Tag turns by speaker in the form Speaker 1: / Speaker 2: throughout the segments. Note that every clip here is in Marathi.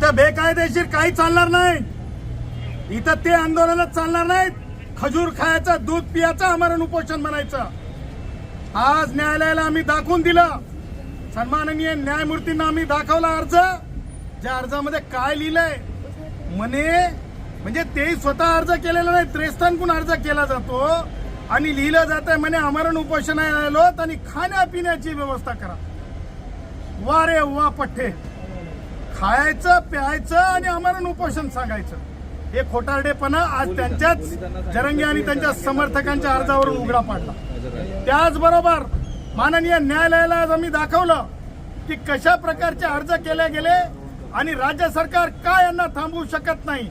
Speaker 1: इथं बेकायदेशीर काही चालणार नाही. इथं ते आंदोलनच चालणार नाहीत. खजूर खायचं दूध पियाचं आमरण उपोषण म्हणायचं. आज न्यायालयाला आम्ही दाखवून दिलं. सन्माननीय न्यायमूर्तींना आम्ही दाखवला अर्ज. ज्या अर्जामध्ये काय लिहिलंय म्हणे म्हणजे ते स्वतः अर्ज केलेला नाही त्रेस्थानकून अर्ज केला जातो. आणि लिहिलं जात आहे म्हणे आमरण उपोषण आलोत आणि खाण्यापिण्याची व्यवस्था करा. वा रे वा पठ्ठे खायचं प्यायचं आणि आमरण उपोषण सांगायचं. हे खोटारडेपणा आज त्यांच्याच जरंगे आणि त्यांच्या समर्थकांच्या अर्जावरून उघडा पाडला. त्याचबरोबर माननीय न्यायालयाला आज आम्ही दाखवलं की कशा प्रकारचे अर्ज केले गेले आणि राज्य सरकार का यांना थांबवू शकत नाही?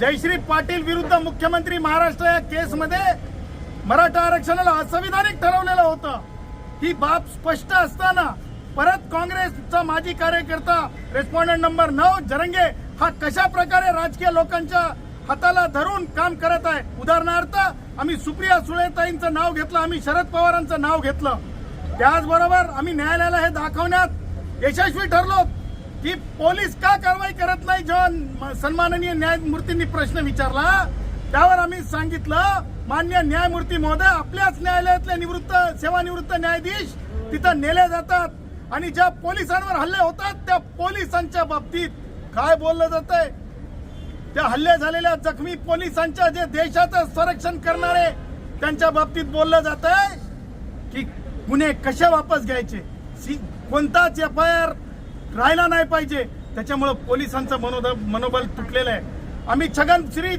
Speaker 1: जयश्री पाटील विरुद्ध मुख्यमंत्री महाराष्ट्र या केसमध्ये मराठा आरक्षणाला असंविधानिक ठरवलेलं होतं. ही बाब स्पष्ट असताना परत काँग्रेसचा माजी कार्यकर्ता रेस्पॉन्डंट नंबर नऊ जरंगे हा कशा प्रकारे राजकीय लोकांच्या हाताला धरून काम करत आहे? उदाहरणार्थ आम्ही सुप्रिया सुळेताईंचं नाव घेतलं आम्ही शरद पवारांचं नाव घेतलं. त्याचबरोबर आम्ही न्यायालयाला हे दाखवण्यात यशस्वी ठरलो. की पोलीस का कारवाई करत नाही? जेव्हा सन्माननीय न्यायमूर्तींनी प्रश्न विचारला त्यावर आम्ही सांगितलं मान्य न्यायमूर्ती महोदय आपल्याच न्यायालयातले निवृत्त सेवानिवृत्त न्यायाधीश तिथं नेले जातात. आणि ज्या पोलिसांवर हल्ले होतात त्या पोलिसांच्या बाबतीत काय बोललं जात आहे त्या हल्ले झालेल्या जखमी पोलिसांच्या जे देशाचं संरक्षण करणारे त्यांच्या बाबतीत बोललं जात आहे की गुन्हे कसे वापस घ्यायचे? सी कोणताच एफ आय आर राहिला नाही पाहिजे. त्याच्यामुळं पोलिसांचं मनोद मनोबल तुटलेलं आहे. आम्ही छगन श्री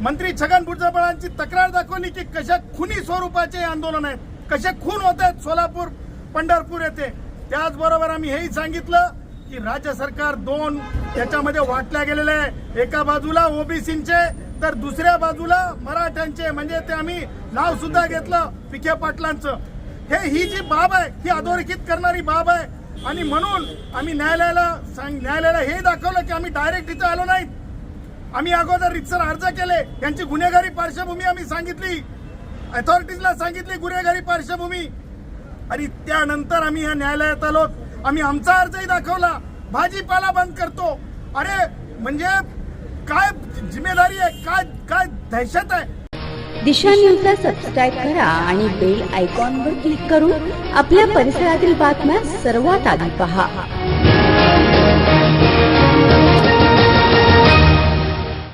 Speaker 1: मंत्री छगन भुजबळांची तक्रार दाखवली की कशा खुनी स्वरूपाचे आंदोलन आहेत. कसे खून होत आहेत सोलापूर पंढरपूर येथे. त्याचबरोबर आम्ही हेही सांगितलं की राज्य सरकार दोन याच्यामध्ये वाटल्या गेलेले आहे. एका बाजूला ओबीसीचे तर दुसऱ्या बाजूला मराठ्यांचे. म्हणजे ते आम्ही नाव सुद्धा घेतलं विखे पाटलांचं. हे ही जी बाब आहे ही अधोरेखित करणारी बाब आहे. आणि म्हणून आम्ही न्यायालयाला सांग न्यायालयाला हे दाखवलं की आम्ही डायरेक्ट इथं आलो नाहीत. आम्ही अगोदर रितसर अर्ज केले. यांची गुन्हेगारी पार्श्वभूमी आम्ही सांगितली. अथॉरिटीजला सांगितली गुन्हेगारी पार्श्वभूमी. आणि त्यानंतर आम्ही या न्यायालयात आलो. आम्ही आमचा अर्जही दाखवला. भाजीपाला बंद करतो. अरे म्हणजे काय जिम्मेदारी आहे? काय काय दहशत आहे?
Speaker 2: दिशा न्यूजला सबस्क्राईब करा आणि बेल आयकॉनवर क्लिक करून आपल्या परिसरातील बातम्या सर्वात आधी पहा.